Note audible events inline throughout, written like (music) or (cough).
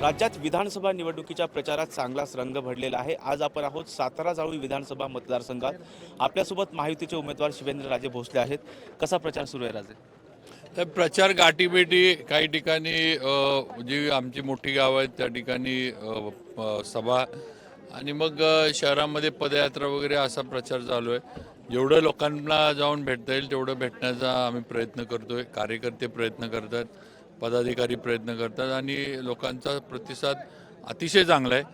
राज्यात विधानसभा निवडणुकीच्या प्रचारात चांगलाच रंग भरलेला आहे. आज आपण आहोत सातारा जावळी विधानसभा मतदारसंघात. आपल्यासोबत महायुतीचे उमेदवार शिवेंद्र राजे भोसले आहेत. कसा प्रचार सुरू आहे राजे? तर प्रचार गाठीभेटी काही ठिकाणी जी आमची मोठी गावं आहेत त्या ठिकाणी सभा आणि मग शहरामध्ये पदयात्रा वगैरे असा प्रचार चालू आहे. जेवढं लोकांना जाऊन भेटता येईल तेवढं भेटण्याचा आम्ही प्रयत्न करतोय. कार्यकर्ते प्रयत्न करतात. पदाधिकारी प्रयत्न करतात आणि लोकांचा प्रतिसाद अतिशय चांगला आहे.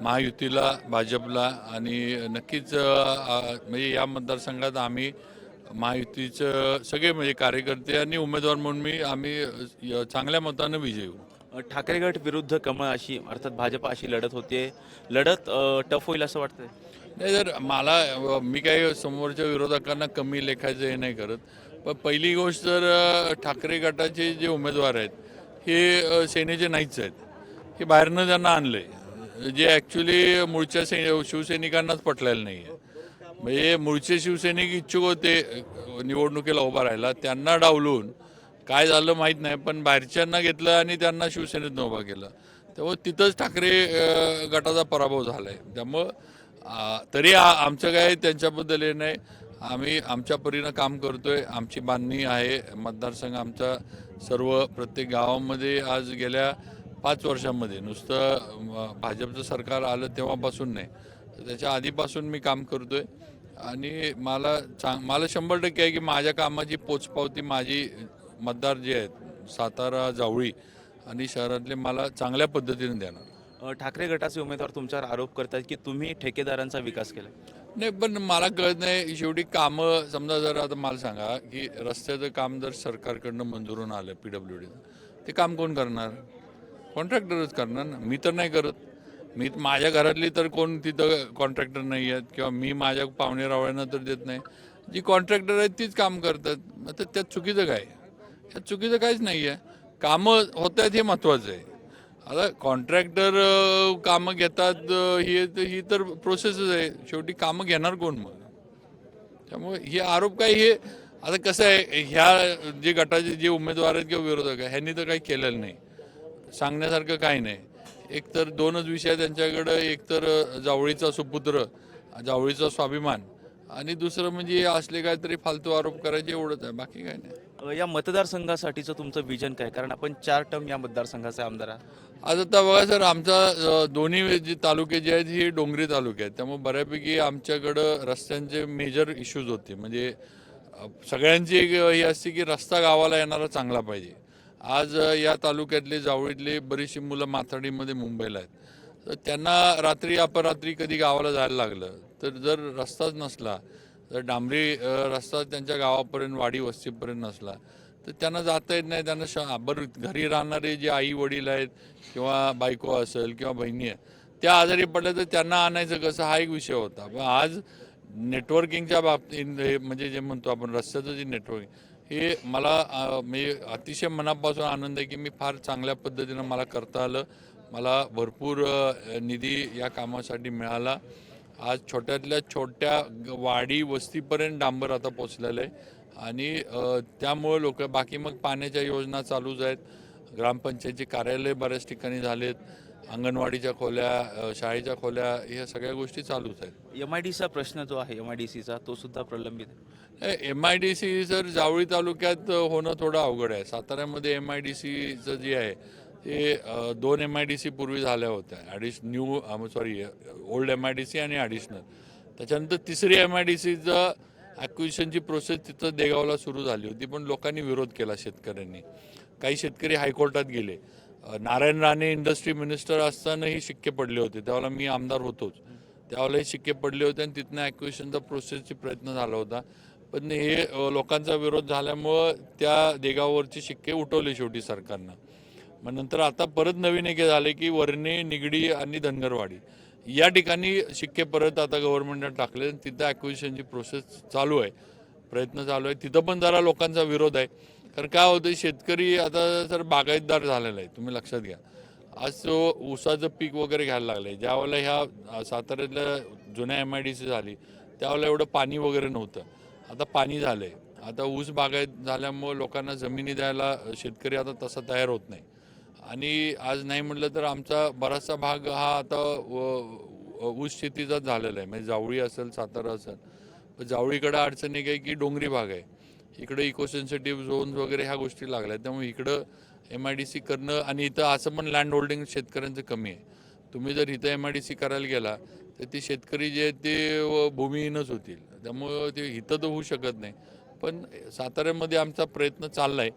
महायुतीला भाजपला आणि नक्कीच म्हणजे या मतदारसंघात आम्ही महायुतीचं सगळे म्हणजे कार्यकर्ते आणि उमेदवार म्हणून मी आम्ही चांगल्या मतानं विजयी होऊ. ठाकरे गट विरुद्ध कमळ अशी अर्थात भाजप अशी लढत होते लढत टफ होईल असं वाटतंय? नाही तर मला मी काही समोरच्या विरोधकांना कमी लेखायचं हे नाही करत. पण पहिली गोष्ट तर ठाकरे गटाचे जे उमेदवार आहेत हे सेनेचे नाहीच आहेत. हे बाहेरनं त्यांना आणलंय जे ॲक्च्युली मूळच्या से शिवसैनिकांनाच पटलेलं नाही आहे म्हणजे मूळचे शिवसैनिक इच्छुक होते निवडणुकीला उभा राहायला त्यांना डावलून काय झालं माहीत नाही पण बाहेरच्यांना घेतलं आणि त्यांना शिवसेनेतनं उभा केलं. त्यामुळे तिथंच ठाकरे गटाचा पराभव झाला आहे त्यामुळं तरी आमचं काय त्यांच्याबद्दल हे नाही. आम्ही आमच्या परीनं काम करतोय. आमची बांधणी आहे. मतदारसंघ आमचा सर्व प्रत्येक गावामध्ये आज गेल्या पाच वर्षामध्ये. नुसतं भाजपचं सरकार आलं तेव्हापासून नाही. त्याच्या आधीपासून मी काम करतोय. आणि मला चांग मला शंभर टक्के आहे की माझ्या कामाची पोचपावती माझी मतदार जे आहेत सातारा जावळी आणि शहरातले मला चांगल्या पद्धतीने देणार. ठाकरे गटाचे उमेदवार तुमच्यावर आरोप करतात की तुम्ही ठेकेदारांचा विकास केला नाही पण मला कळत नाही. शेवटी कामं समजा जर आता मला सांगा की रस्त्याचं काम जर सरकारकडनं मंजूर होऊन आलं पी डब्ल्यू डीचं ते काम कोण करणार? कॉन्ट्रॅक्टरच करणार ना. मी तर नाही करत. मी माझ्या घरातली तर कोण तिथं कॉन्ट्रॅक्टर नाही आहेत किंवा मी माझ्या पाहुणे रावळ्यांना तर देत नाही. जी कॉन्ट्रॅक्टर आहेत तीच काम करतात. मग तर त्यात चुकीचं काय? त्यात चुकीचं काहीच नाही आहे कामं होत आहेत हे महत्त्वाचं आहे. आता कॉन्ट्रॅक्टर कामं घेतात ही ही तर प्रोसेसच आहे. शेवटी कामं घेणार कोण मग? त्यामुळे हे आरोप काय हे आता कसं आहे ह्या जे गटाचे जे उमेदवार आहेत किंवा विरोधक आहे ह्यांनी तर काही केलेलं नाही. सांगण्यासारखं काही नाही. एक तर दोनच विषय आहेत त्यांच्याकडं. एक तर जावळीचा सुपुत्र जावळीचा स्वाभिमान आणि दुसरं म्हणजे हे असले काहीतरी फालतू आरोप करायचे एवढंच आहे. बाकी काही नाही. या मतदारसंघासाठीचं तुमचं विजन काय? कारण आपण चार टर्म या मतदारसंघाचे आमदार आहात. आज आता बघा सर आमचा अ, दोन्ही जे तालुके जे आहेत हे डोंगरी तालुके आहेत. त्यामुळे बऱ्यापैकी आमच्याकडं रस्त्यांचे मेजर इश्यूज होते. म्हणजे अ, सगळ्यांची एक हे असते की रस्ता गावाला येणारा चांगला पाहिजे. आज अ, या तालुक्यातले जावळीतले बरीचशी मुलं माथाडीमध्ये मुंबईला आहेत. तर त्यांना रात्री अपरात्री कधी गावाला जायला लागलं तर जर रस्ताच नसला जर डांबरी रस्ता त्यांच्या गावापर्यंत वाडी वस्तीपर्यंत नसला. तर त्यांना जाता येत नाही त्यांना श बरं घरी राहणारे जे आई वडील आहेत किंवा बायको असेल किंवा बहिणी आहे त्या आजारी पडल्या तर त्यांना आणायचं कसं? हा एक विषय होता. पण आज नेटवर्किंगच्या बाबतीत हे म्हणजे जे म्हणतो आपण रस्त्याचं जे नेटवर्किंग हे मला मी अतिशय मनापासून आनंद आहे की मी फार चांगल्या पद्धतीनं मला करता आलं. मला भरपूर निधी या कामासाठी मिळाला. आज छोट्यातल्या छोट्या वाडी वस्तीपर्यंत डांबर आता पोचलेलं आहे. आणि त्यामुळं लोक बाकी मग पाण्याच्या योजना चालूच आहेत. ग्रामपंचायतची कार्यालय बऱ्याच ठिकाणी झालेत. अंगणवाडीच्या खोल्या शाळेच्या खोल्या ह्या सगळ्या गोष्टी चालूच आहेत. एम आय डीचा प्रश्न जो आहे एम आय डी सीचा तो सुद्धा प्रलंबित आहे. एम आय डी सी जर जावळी तालुक्यात होणं थोडं अवघड आहे. साताऱ्यामध्ये एम आय डी सीचं जे आहे ते दोन एम आय डी सी पूर्वी झाल्या होत्या. Addition new sorry old M I D C आणि ॲडिशनल त्याच्यानंतर तिसरी एम आय डी सीचं ॲक्विशनची प्रोसेस तिथं देगावला सुरू झाली होती पण लोकांनी विरोध केला शेतकऱ्यांनी. काही शेतकरी हायकोर्टात गेले. नारायण राणे इंडस्ट्री मिनिस्टर असतानाही शिक्के पडले होते. त्यावेळेला मी आमदार होतोच. त्यावेळेलाही शिक्के पडले होते आणि तिथनं ॲक्विशनचा प्रोसेसची प्रयत्न झाला होता. पण हे लोकांचा विरोध झाल्यामुळं त्या देगावरचे शिक्के उठवले शेवटी सरकारनं. मग नंतर आता परत नवीन एक झाले की वर्णे निगडी आणि धनगरवाडी. या ठिकाणी शिक्के परत आता गव्हर्नमेंटने टाकले आणि तिथं ॲक्विशनची प्रोसेस चालू आहे. प्रयत्न चालू आहे. तिथं पण जरा लोकांचा विरोध आहे. कारण काय होतं शेतकरी आता सर बागायतदार झालेला आहे. तुम्ही लक्षात घ्या. आज तो ऊसाचं पीक वगैरे घ्यायला लागलं. आहे ज्यावेळेला ह्या साताऱ्यातल्या जुन्या एम आय डी सी झाली त्यावेळेला एवढं पाणी वगैरे नव्हतं. आता पाणी झालं आहे आता ऊस बागायत झाल्यामुळं लोकांना जमिनी द्यायला शेतकरी आता तसा तयार होत नाही. आणि आज नाही म्हटलं तर आमचा बराचसा भाग हा आता व- ऊस शेतीचाच झालेला आहे. म्हणजे जावळी असेल सातारा असेल जावळीकडं अडचणी अडचण एक आहे की डोंगरी भाग आहे. इकडं इको सेन्सिटिव्ह झोन्स वगैरे ह्या गोष्टी लागल्या त्यामुळे इकडं एम आय डी सी करणं आणि इथं असं पण लँड होल्डिंग शेतकऱ्यांचं कमी आहे. तुम्ही जर इथं एम आय डी सी करायला गेला तर ते शेतकरी जे आहेत ते व भूमिहीनच होतील. त्यामुळं ते इथं तर होऊ शकत नाही. पण साताऱ्यामध्ये आमचा प्रयत्न चालला आहे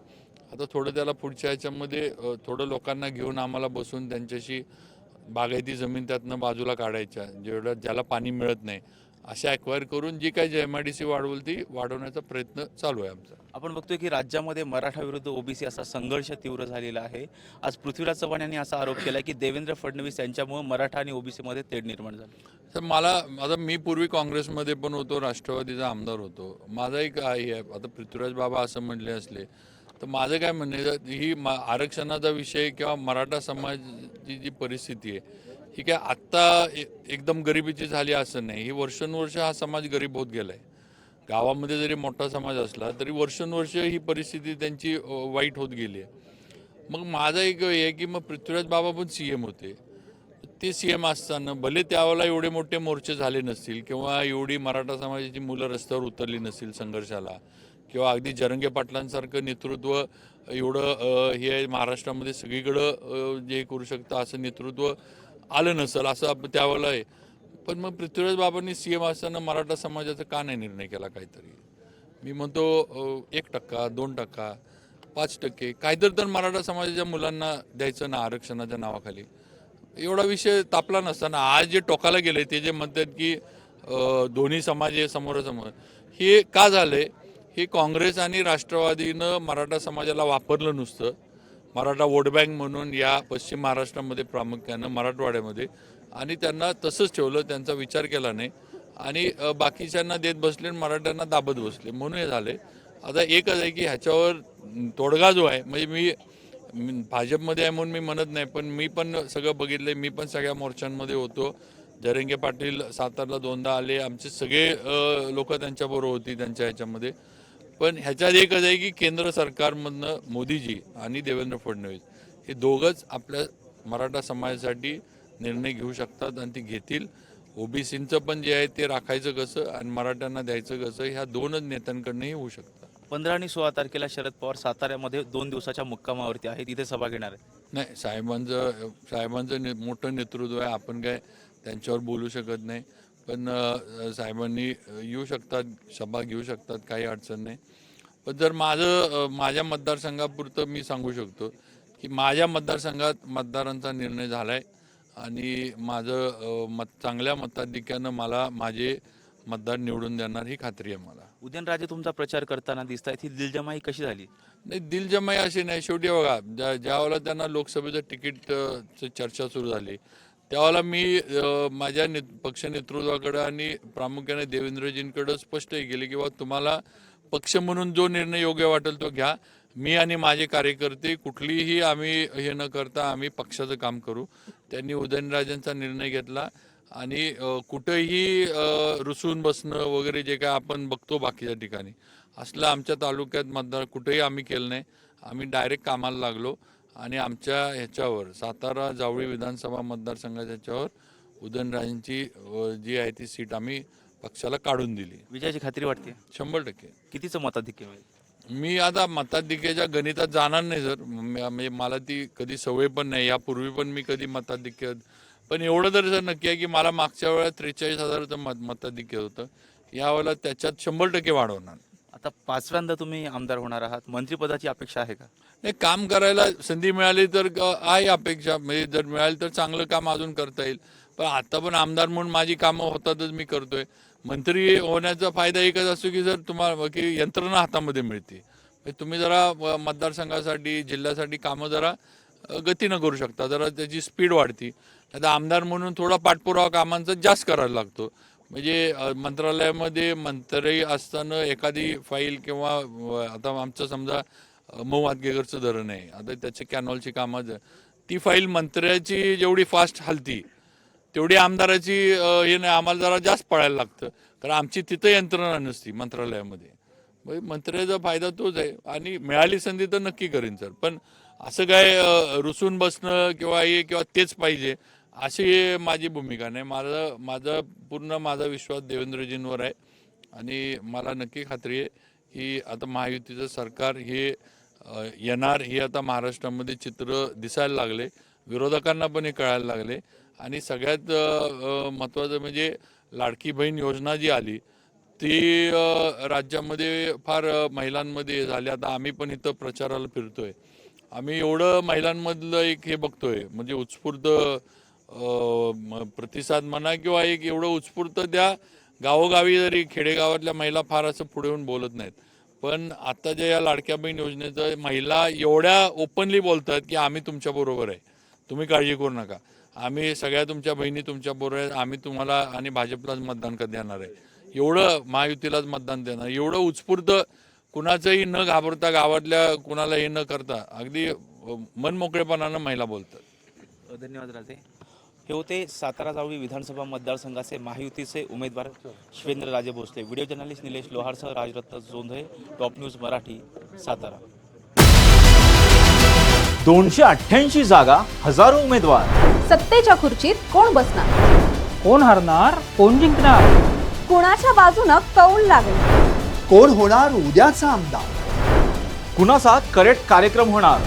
आता थोडं त्याला पुढच्या ह्याच्यामध्ये थोडं लोकांना घेऊन आम्हाला बसून त्यांच्याशी बागायती जमीन त्यातनं बाजूला काढायच्या जेवढं ज्याला पाणी मिळत नाही. अशा ॲक्वायर करून जी काही एम आय डी सी वाढवल ती वाढवण्याचा प्रयत्न चालू आहे आमचा. आपण बघतोय की राज्यामध्ये मराठा विरुद्ध ओबीसी असा संघर्ष तीव्र झालेला आहे. आज पृथ्वीराज चव्हाण यांनी असा आरोप केला की देवेंद्र फडणवीस यांच्यामुळे मराठा आणि ओबीसी मध्ये तेढ निर्माण झाली. तर मला आता मी पूर्वी काँग्रेसमध्ये पण होतो राष्ट्रवादीचा आमदार होतो. माझा एक आहे आता पृथ्वीराज बाबा असं म्हणले असले तर माझं काय म्हणणं ही मा आरक्षणाचा विषय किंवा मराठा समाजाची जी परिस्थिती आहे ही काय आत्ता ए- एकदम गरिबीची झाली असं नाही. ही वर्षानुवर्ष हा समाज गरीब होत गेला आहे गावामध्ये जरी मोठा समाज असला तरी वर्षानुवर्ष ही परिस्थिती त्यांची वाईट होत गेली आहे. मग माझा एक आहे की मग पृथ्वीराज बाबा पण सी एम होते. ते सी एम असताना भले त्यावेळेला एवढे मोठे मोर्चे झाले नसतील किंवा एवढी मराठा समाजाची मुलं रस्त्यावर उतरली नसतील संघर्षाला किंवा अगदी जरंगे पाटलांसारखं नेतृत्व एवढं हे आहे महाराष्ट्रामध्ये सगळीकडं जे करू शकतं असं नेतृत्व आलं नसेल असं आपण त्यावेळेला आहे. पण मग पृथ्वीराज बाबांनी सी एम असताना मराठा समाजाचा का नाही निर्णय केला काहीतरी? मी म्हणतो एक टक्का दोन टक्का पाच टक्के काहीतरी तर मराठा समाजाच्या मुलांना द्यायचं ना आरक्षणाच्या नावाखाली. एवढा विषय तापला नसताना आज जे टोकाला गेले ते जे म्हणतात की दोन्ही समाज हे समोरासमोर हे का झालं आहे हे काँग्रेस आणि राष्ट्रवादीनं मराठा समाजाला वापरलं नुसतं. मराठा वोट बँक म्हणून या पश्चिम महाराष्ट्रामध्ये प्रामुख्यानं मराठवाड्यामध्ये. आणि त्यांना तसंच ठेवलं त्यांचा विचार केला नाही. आणि बाकीच्यांना देत बसले आणि मराठ्यांना दाबत बसले. म्हणून हे झाले आता एकच आहे की ह्याच्यावर तोडगा जो आहे म्हणजे मी भाजपमध्ये आहे म्हणून मी म्हणत नाही पण मी पण सगळं बघितलं मी पण सगळ्या मोर्चांमध्ये होतो. जरंगे पाटील सातारला दोनदा आले. आमचे सगळे लोक त्यांच्याबरोबर होती त्यांच्या ह्याच्यामध्ये. पण ह्याच्यात एकच आहे की केंद्र सरकारमधनं मोदीजी आणि देवेंद्र फडणवीस हे दोघंच आपल्या मराठा समाजासाठी निर्णय घेऊ शकतात आणि ते घेतील. ओबीसीचं पण जे आहे ते राखायचं कसं आणि मराठ्यांना द्यायचं कसं ह्या दोनच नेत्यांकडनंही होऊ शकतं. पंधरा आणि सोळा तारखेला शरद पवार साताऱ्यामध्ये दोन दिवसाच्या मुक्कामावरती आहेत. इथे सभा घेणार आहे नाही साहेबांचं साहेबांचं ने मोठं नेतृत्व आहे. आपण काय त्यांच्यावर बोलू शकत नाही. पण साहेबांनी येऊ शकतात सभा घेऊ शकतात काही अडचण नाही. पण जर माझं माझ्या मतदारसंघापुरतं मी सांगू शकतो की माझ्या मतदारसंघात मतदारांचा निर्णय झाला आहे आणि माझं मत चांगल्या मताधिक्यानं मला माझे मतदार निवडून देणार ही खात्री आहे मला. उदयनराजे तुमचा प्रचार करताना दिसत आहेत ही दिलजमाई कशी झाली? नाही दिलजमाई अशी नाही. शेवटी बघा ज्या ज्यावेळेला त्यांना लोकसभेचं तिकीट अ, ची चर्चा सुरू झाली त्यावेळेला मी माझ्या ने पक्ष नेतृत्वाकडं आणि प्रामुख्याने देवेंद्रजींकडं स्पष्टही केले की बा तुम्हाला पक्ष म्हणून जो निर्णय योग्य वाटेल तो घ्या. मी आणि माझे कार्यकर्ते कुठलीही आम्ही हे न करता आम्ही पक्षाचं काम करू. त्यांनी उदयनराजांचा निर्णय घेतला आणि कुठंही रुसून बसणं वगैरे जे काय आपण बघतो बाकीच्या ठिकाणी असलं आमच्या तालुक्यात मतदार कुठेही आम्ही केलं नाही. आम्ही डायरेक्ट कामाला लागलो. आणि आमच्या ह्याच्यावर सातारा जावळी विधानसभा मतदारसंघाच्या ह्याच्यावर उदयनराजेंची जी आहे ती सीट आम्ही पक्षाला काढून दिली. विजयाची खात्री वाटते? शंभर टक्के. कितीचं मताधिक्य मिळेल? मी आता मताधिक्याच्या गणितात जाणार नाही सर. म्हणजे मला ती कधी सवय पण नाही. यापूर्वी पण मी कधी मताधिक्य पण एवढं तर सर नक्की आहे की मला मागच्या वेळेला त्रेचाळीस हजाराचं मत मताधिक्य होतं. यावेळेला त्याच्यात शंभर टक्के वाढवणार आता पाचव्यांदा तुम्ही आमदार होणार आहात. मंत्रिपदाची अपेक्षा आहे का? नाही काम करायला संधी मिळाली तर आहे अपेक्षा. म्हणजे जर मिळाली तर चांगलं काम अजून करता येईल. पण आता पण आमदार म्हणून माझी कामं होतातच मी करतोय. मंत्री होण्याचा फायदा एकच असतो की जर तुम्हाला की यंत्रणा हातामध्ये मिळते. म्हणजे तुम्ही जरा मतदारसंघासाठी जिल्ह्यासाठी कामं जरा गतीनं करू शकता. जरा त्याची स्पीड वाढती. आता आमदार म्हणून थोडा पाठपुरावा कामांचा जास्त करायला लागतो. म्हणजे मंत्रालयामध्ये मंत्री असताना एखादी फाईल किंवा आता आमचं समजा मऊ हातगेकरचं धरण आहे. आता त्याचे कॅनॉलची कामं ती फाईल मंत्र्याची जेवढी फास्ट हलती तेवढी आमदाराची हे नाही आम्हाला जरा जास्त पळायला लागतं. कारण आमची तिथं यंत्रणा नसती मंत्रालयामध्ये. म्हणजे मंत्र्याचा फायदा तोच आहे. आणि मिळाली संधी तर नक्की करीन सर. पण असं काय रुसून बसणं किंवा हे किंवा तेच पाहिजे. अशी माझी भूमिका नाही. माझं माझं पूर्ण माझा विश्वास देवेंद्रजींवर आहे. आणि मला नक्की खात्री आहे की आता महायुतीचं सरकार हे येणार हे आता महाराष्ट्रामध्ये चित्र दिसायला लागले. विरोधकांना पण हे कळायला लागले. आणि सगळ्यात महत्त्वाचं म्हणजे लाडकी बहीण योजना जी आली ती राज्यामध्ये फार महिलांमध्ये झाली. आता आम्ही पण इथं प्रचाराला फिरतोय. आम्ही एवढं महिलांमधलं एक हे बघतोय म्हणजे उत्स्फूर्त प्रतिसाद म्हणा किंवा एक एवढं उत्स्फूर्त त्या गावोगावी जरी खेडेगावातल्या महिला फार असं पुढे येऊन बोलत नाहीत. पण आत्ताच्या या लाडक्या बहीण योजनेचं महिला एवढ्या ओपनली बोलतात की आम्ही तुमच्या बरोबर आहे. तुम्ही काळजी करू नका. आम्ही सगळ्या तुमच्या बहिणी तुमच्या बरोबर आहेत. आम्ही तुम्हाला आणि भाजपलाच मतदान कधी देणार आहे? एवढं महायुतीलाच मतदान देणार. एवढं उत्स्फूर्त कुणाचंही न घाबरता गावातल्या कुणाला हे न करता अगदी मनमोकळेपणानं महिला बोलतात. धन्यवाद राजे. हे होते सातारा जावळी विधानसभा मतदारसंघाचे महायुतीचे उमेदवार शिवेंद्र राजे भोसले. व्हिडिओ जर्नलिस्ट निलेश लोहारसह Rajratna Jondhale. Top news Marathi Satara. दोनशे अठ्ठ्याऐंशी जागा हजारो उमेदवार. सत्तेच्या खुर्चीत कोण बसणार? कोण हरणार? कोण जिंकणार? कुणाच्या बाजूनं कौल लागणार कोण होणार उद्याचा आमदार? कुणाचा करेक्ट कार्यक्रम होणार?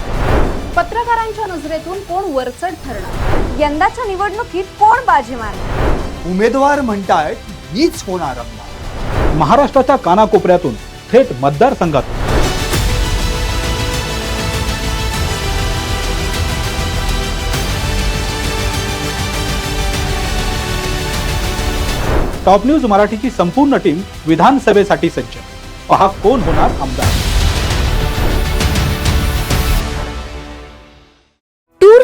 पत्रकारांच्या नजरेतून कोण वरचढ ठरणार? यंदाच्या निवडणुकीत कोण बाजी मारणार? उमेदवार म्हणतायत मीच होणार महाराष्ट्राच्या कानाकोपऱ्यातून थेट मतदारसंघात टॉप न्यूज मराठीची संपूर्ण टीम विधानसभेसाठी सज्ज. पहा कोण होणार आमदार.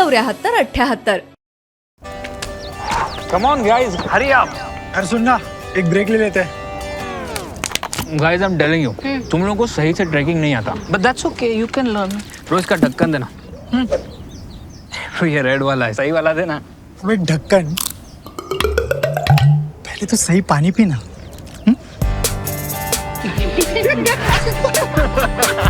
चौऱ्याहत्तर अठ्याहत्तर. Come on guys hurry up यार सुन ना एक ब्रेक ले लेते हैं. Guys I am telling you तुम लोगों को सही से ट्रैकिंग नहीं आता. But that's okay you can learn रोज का ढक्कन देना. तो ये रेड वाला है. सही वाला देना. अबे ढक्कन. पहले तो सही पानी पीना. (laughs)